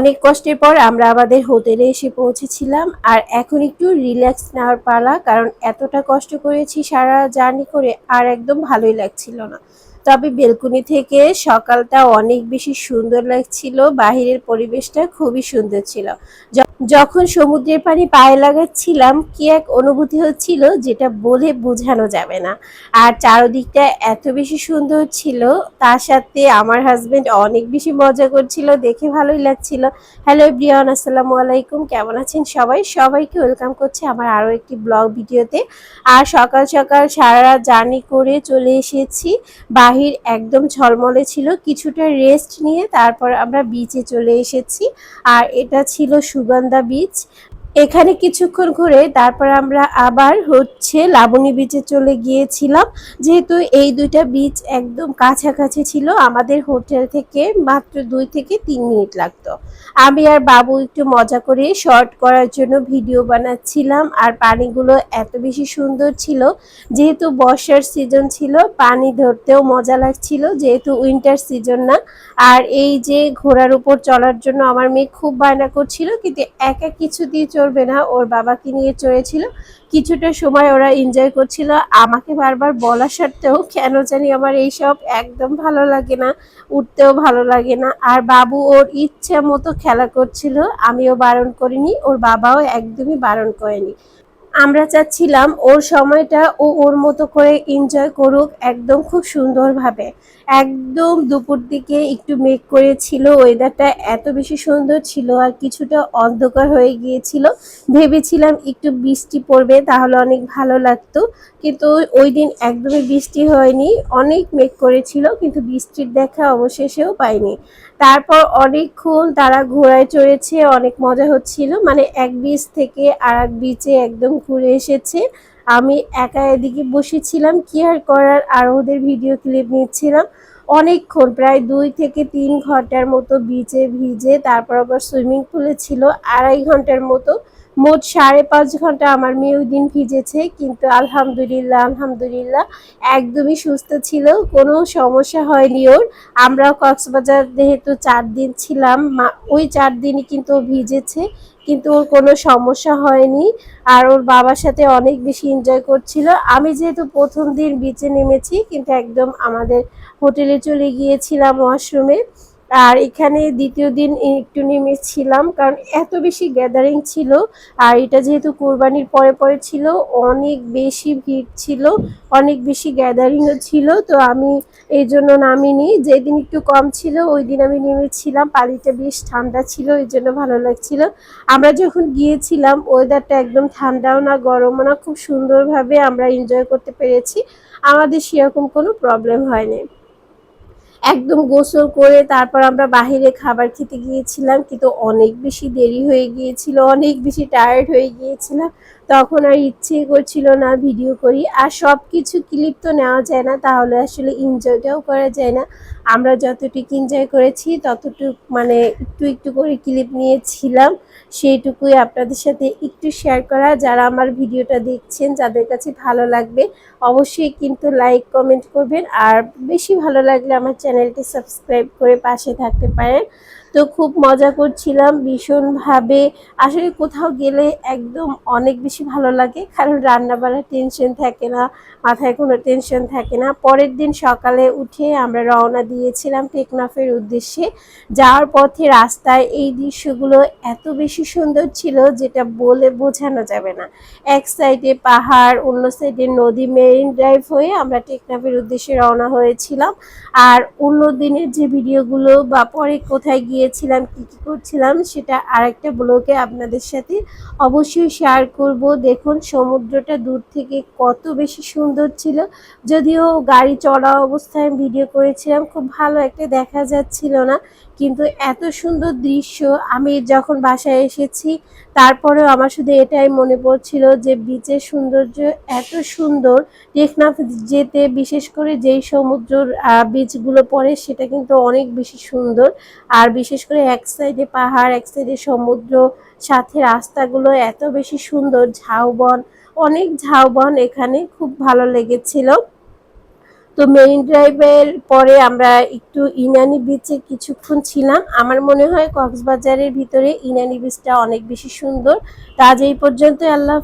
অনেক কষ্টের পর আমরা আমাদের হোটেলে এসে পৌঁছেছিলাম, আর এখন একটু রিল্যাক্স নেওয়ার পালা, কারণ এতটা কষ্ট করেছি সারা জার্নি করে আর একদম ভালোই লাগছিল না। তবে বেলকুনি থেকে সকালটা অনেক বেশি সুন্দর লাগছিল। বাহিরের পরিবেশটা খুবই সুন্দর ছিল। যখন সমুদ্রের পানি পায়ে লাগাচ্ছিলাম, কি এক অনুভূতি হচ্ছিল যেটা বলে বোঝানো যাবে না। আর চারদিকটা এত বেশি সুন্দর ছিল, তার সাথে আমার হাজবেন্ড অনেক বেশি মজা করছিল, দেখে ভালোই লাগছিল। হ্যালো ব্রিয়ান আসসালামু আলাইকুম, কেমন আছেন সবাই? সবাইকে ওয়েলকাম করছে আমার আরও একটি ব্লগ ভিডিওতে। আর সকাল সকাল সারা জার্নি করে চলে এসেছি। বাহির একদম ঝলমলে ছিল। কিছুটা রেস্ট নিয়ে তারপর আমরা বিচে চলে এসেছি। আর এটা ছিল সুগন্ধা বিচ এখানে কিছুক্ষণ ঘুরে তারপর আমরা আবার হচ্ছে লাবণী বিচে চলে গিয়েছিলাম। যেহেতু এই দুইটা বিচ একদম কাছাকাছি ছিল, আমাদের হোটেল থেকে মাত্র দুই থেকে তিন মিনিট লাগতো। আমি আর বাবু একটু মজা করে শর্ট করার জন্য ভিডিও বানাচ্ছিলাম আর পানিগুলো এত বেশি সুন্দর ছিল। যেহেতু বর্ষার সিজন ছিল, পানি ধরতেও মজা লাগছিল, যেহেতু উইন্টার সিজন না। আর এই যে ঘোড়ার উপর চড়ার জন্য আমার মেয়ে খুব বায়না করছিল, কিন্তু একা কিছু দিয়ে চড়বে না, ওর বাবাকে নিয়ে চড়েছিল। কিছুটা সময় ওরা এনজয় করছিল। আমাকে বারবার বলা সত্ত্বেও কেন জানি আমার এইসব একদম ভালো লাগে না, উঠতেও ভালো লাগে না। আর বাবু ওর ইচ্ছে মতো খেলা করছিল, আমিও বারণ করিনি, ওর বাবাও একদমই বারণ করেনি। আমরা চাচ্ছিলাম ওর সময়টা ও ওর মতো করে এনজয় করুক, একদম খুব সুন্দরভাবে। একদম দুপুর দিকে একটু মেঘ করেছিল ওয়েদারটা এত বেশি সুন্দর ছিল আর কিছুটা অন্ধকার হয়ে গিয়েছিল। ভেবেছিলাম একটু বৃষ্টি পড়বে, তাহলে অনেক ভালো লাগতো। কিন্তু ওই দিন একদমই বৃষ্টি হয়নি, অনেক মেঘ করেছিল, কিন্তু বৃষ্টির দেখা অবশেষেও পাইনি। তারপর অনেকক্ষণ তারা ঘোড়ায় চড়েছে, অনেক মজা হচ্ছিল। মানে এক বিচ থেকে আর এক বিচে একদম ঘুরে এসেছে। আমি একা এদিকে বসেছিলাম, কি আর করার? আর ওদের ভিডিও ক্লিপ নিচ্ছিলাম। অনেকক্ষণ, প্রায় দুই থেকে তিন ঘণ্টার মতো বিচে ভিজে, তারপর আবার সুইমিং পুলে ছিল, আড়াই ঘণ্টার মতো। মোট সাড়ে পাঁচ ঘণ্টা আমার মেয়ে ওই দিন ভিজেছে, কিন্তু আলহামদুলিল্লাহ আলহামদুলিল্লাহ, একদমই সুস্থ ছিল, কোনো সমস্যা হয়নি ওর। আমরা কক্সবাজার যেহেতু চার দিন ছিলাম ওই চার দিনই কিন্তু ভিজেছে। কিন্তু ওর কোনো সমস্যা হয়নি আর ওর বাবার সাথে অনেক বেশি এনজয় করছিল। আমি যেহেতু প্রথম দিন বিচে নেমেছি, কিন্তু একদম আমাদের হোটেলে চলে গিয়েছিলাম ওয়াশরুমে আর এখানে দ্বিতীয় দিন একটু নেমেছিলাম, কারণ এত বেশি গ্যাদারিং ছিল, আর এটা যেহেতু কোরবানির পরে পরে ছিল, অনেক বেশি ভিড় ছিল, অনেক বেশি গ্যাদারিংও ছিল, তো আমি এই জন্য নামিনি। যেদিন একটু কম ছিল, ওই দিন আমি নেমেছিলাম পানিটা বেশ ঠান্ডা ছিল, এই জন্য ভালো লাগছিল। আমরা যখন গিয়েছিলাম ওয়েদারটা একদম ঠান্ডাও না, গরমও না, খুব সুন্দরভাবে আমরা এনজয় করতে পেরেছি। আমাদের সেরকম কোনো প্রবলেম হয়নি। একদম গোসল করে তারপর আমরা বাহিরে খাবার খেতে গিয়েছিলাম, কিন্তু অনেক বেশি দেরি হয়ে গিয়েছিল, অনেক বেশি টায়ার্ড হয়ে গিয়েছিলাম। তখন আর ইচ্ছে করছিল না ভিডিও করি। আর সব কিছু ক্লিপ তো নেওয়া যায় না, তাহলে আসলে এনজয়টাও করা যায় না। আমরা যতটুকু এনজয় করেছি, ততটুকু মানে একটু একটু করে ক্লিপ নিয়েছিলাম। সেইটুকুই আপনাদের সাথে একটু শেয়ার করা। যারা আমার ভিডিওটা দেখছেন, যাদের কাছে ভালো লাগবে, অবশ্যই কিন্তু লাইক কমেন্ট করবেন। আর বেশি ভালো লাগলে আমার চ্যানেলটি সাবস্ক্রাইব করে পাশে থাকতে পারেন। তো খুব মজা করছিলাম ভীষণভাবে। আসলে কোথাও গেলে একদম অনেক বেশি ভালো লাগে, কারণ রান্না বান্নার টেনশন থাকে না, মাথায় কোনো টেনশন থাকে না। পরের দিন সকালে উঠে আমরা রওনা দিয়েছিলাম টেকনাফের উদ্দেশ্যে। যাওয়ার পথে রাস্তায় এই দৃশ্যগুলো এত বেশি সুন্দর ছিল যেটা বলে বোঝানো যাবে না। এক সাইডে পাহাড়, অন্য সাইডে নদী মেরিন ড্রাইভ হয়ে আমরা টেকনাফের উদ্দেশ্যে রওনা হয়েছিলাম। আর অন্য দিনের যে ভিডিওগুলো বা পরে কোথায় গিয়েছিলাম কি কি করছিলাম সেটা আরেকটা ব্লগে আপনাদের সাথে অবশ্যই শেয়ার করব। দেখুন সমুদ্রটা দূর থেকে কত বেশি সুন্দর ছিল। যদিও গাড়ি চড়া অবস্থায় ভিডিও করেছিলাম খুব ভালো একটা দেখা যাচ্ছিল না। কিন্তু এত সুন্দর দৃশ্য আমি যখন বাসায় এসেছি তারপরেও আমার শুধু এটাই মনে পড়ছিল যে বিচের সৌন্দর্য এত সুন্দর। টেকনাফ যেতে বিশেষ করে যেই সমুদ্রর আহ, বীচগুলো পড়ে সেটা কিন্তু অনেক বেশি সুন্দর। আর বিশেষ করে এক সাইডে পাহাড়, এক সাইডে সমুদ্র, সাথে রাস্তাগুলো এত বেশি সুন্দর, ঝাউবন, অনেক ঝাউবন এখানে খুব ভালো লেগেছিল। তো মেইন ড্রাইভের পরে আমরা একটু ইনানি বিচে কিছুক্ষণ ছিলাম। আমার মনে হয় কক্সবাজারের ভিতরে ইনানি বিচটা অনেক বেশি সুন্দর। তা এই পর্যন্ত আল্লাহ